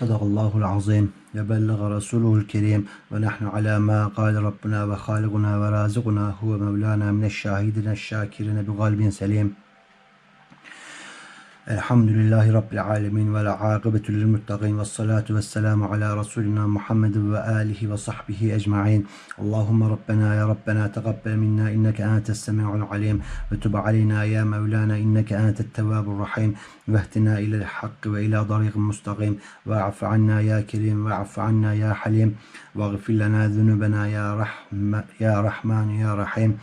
صدق الله العظيم وبلغ رسوله الكريم ونحن على ما قال ربنا وخالقنا ورازقنا هو مولانا من الشاهدين الشاكرين بقلب سليم الحمد لله رب العالمين ولا عاقبة للمتقين والصلاة والسلام على رسولنا محمد وآله وصحبه أجمعين. اللهم ربنا يا ربنا تقبل منا إنك أنت السميع العليم. وتب علينا يا مولانا إنك أنت التواب الرحيم. واهتنا إلى الحق وإلى طريق مستقيم. واعف عنا يا كريم واعف عنا يا حليم. واغفر لنا ذنوبنا يا رحم يا رحمن يا رحيم.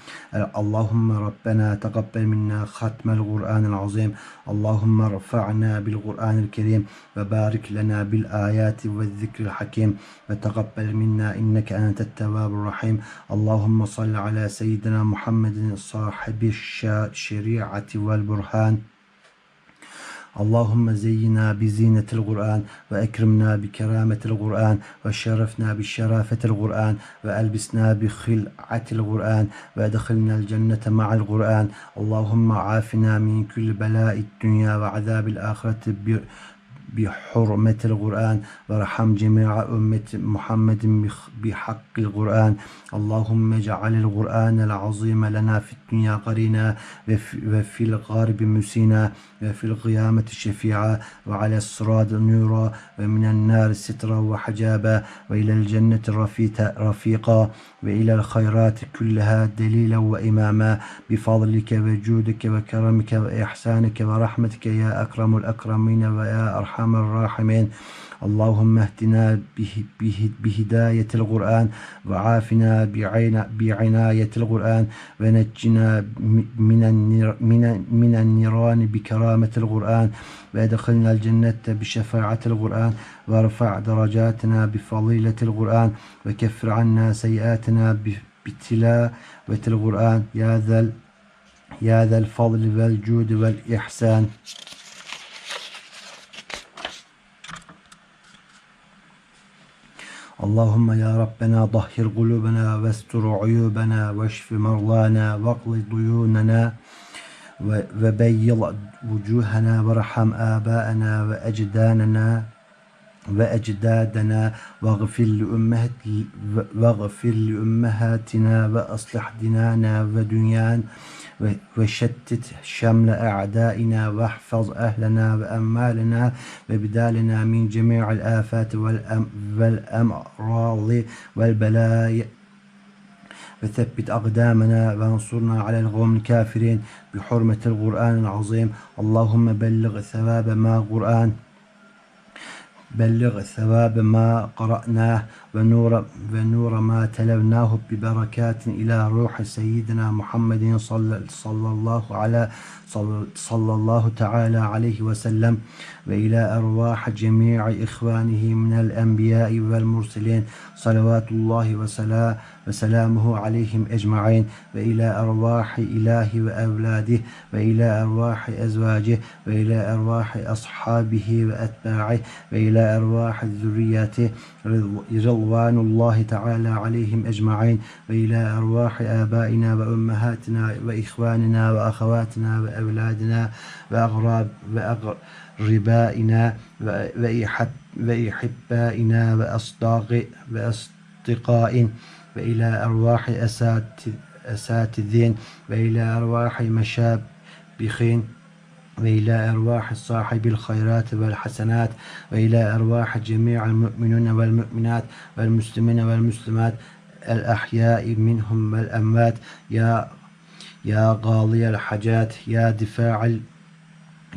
اللهم ربنا تقبل منا ختم القرآن العظيم. اللهم اللهم ارفعنا بالقرآن الكريم وبارك لنا بالآيات والذكر الحكيم وتقبل منا إنك أنت التواب الرحيم. اللهم صل على سيدنا محمد صاحب الشريعة والبرهان. اللهم زينا بزينة القرآن وأكرمنا بكرامة القرآن وشرفنا بشرافة القرآن وألبسنا بخلعة القرآن وأدخلنا الجنة مع القرآن. اللهم عافنا من كل بلاء الدنيا وعذاب الآخرة بحرمة القرآن. وارحم جميع أمة محمد بحق القرآن. اللهم اجعل القرآن العظيم لنا في الدنيا قرينا وفي الغرب مسينا وفي القيامة شفيعا وعلى الصراط نورا ومن النار سترا وحجابا وإلى الجنة رفيقا وإلى الخيرات كلها دليلا وإماما. بفضلك وجودك وكرمك وإحسانك ورحمتك يا أكرم الأكرمين ويا أرحم الراحمين. اللهم اهدنا بهداية القرآن وعافنا بعناية القرآن ونجنا من من النيران بكرامة القرآن وادخلنا الجنة بشفاعة القرآن وارفع درجاتنا بفضيلة القرآن وكفر عنا سيئاتنا بتلاوة القرآن. يا ذا يا ذا الفضل والجود والإحسان. Allahümme ya Rabbena dahhir kulubena ve stur uyubena ve şfi merlana ve qli duyunana ve beyyil vucuhana ve raham abaena ve ecdanana. وأجدادنا واغفر لأمهات واغفر لأمهاتنا وأصلح دينانا ودنيانا وشتت شمل أعدائنا واحفظ أهلنا وأمالنا وبدالنا من جميع الآفات والأمراض والبلايا. وثبت أقدامنا وانصرنا على القوم الكافرين بحرمة القرآن العظيم. اللهم بلغ ثواب ما قرآن بلغ ثواب ما قرأناه ونور, ونور ما تلوناه ببركات إلى روح سيدنا محمد صلى, صلى الله على صلى, الله تعالى عليه وسلم وإلى أرواح جميع إخوانه من الأنبياء والمرسلين صلوات الله وسلام وسلامه عليهم أجمعين وإلى أرواح إله وأولاده وإلى أرواح أزواجه وإلى أرواح أصحابه وأتباعه وإلى أرواح ذرياته رضوان الله تعالى عليهم أجمعين وإلى أرواح آبائنا وأمهاتنا وإخواننا وأخواتنا وأولادنا وأغراب وأغربائنا وإحبائنا وأصداق وأصدقاء وإلى أرواح أساتذين وإلى أرواح مشابخين وإلى أرواح صاحب الخيرات والحسنات وإلى أرواح جميع المؤمنين والمؤمنات والمسلمين والمسلمات الأحياء منهم والأموات. يا يا قاضي الحاجات يا دفاع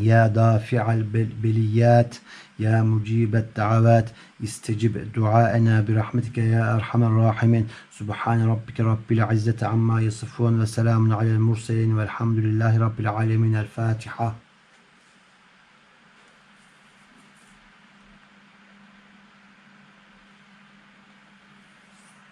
يا دافع البليات يا مجيب الدعوات. استجب دعاءنا برحمتك يا أرحم الراحمين. سبحان ربك رب العزة عما يصفون وسلام على المرسلين والحمد لله رب العالمين. الفاتحة.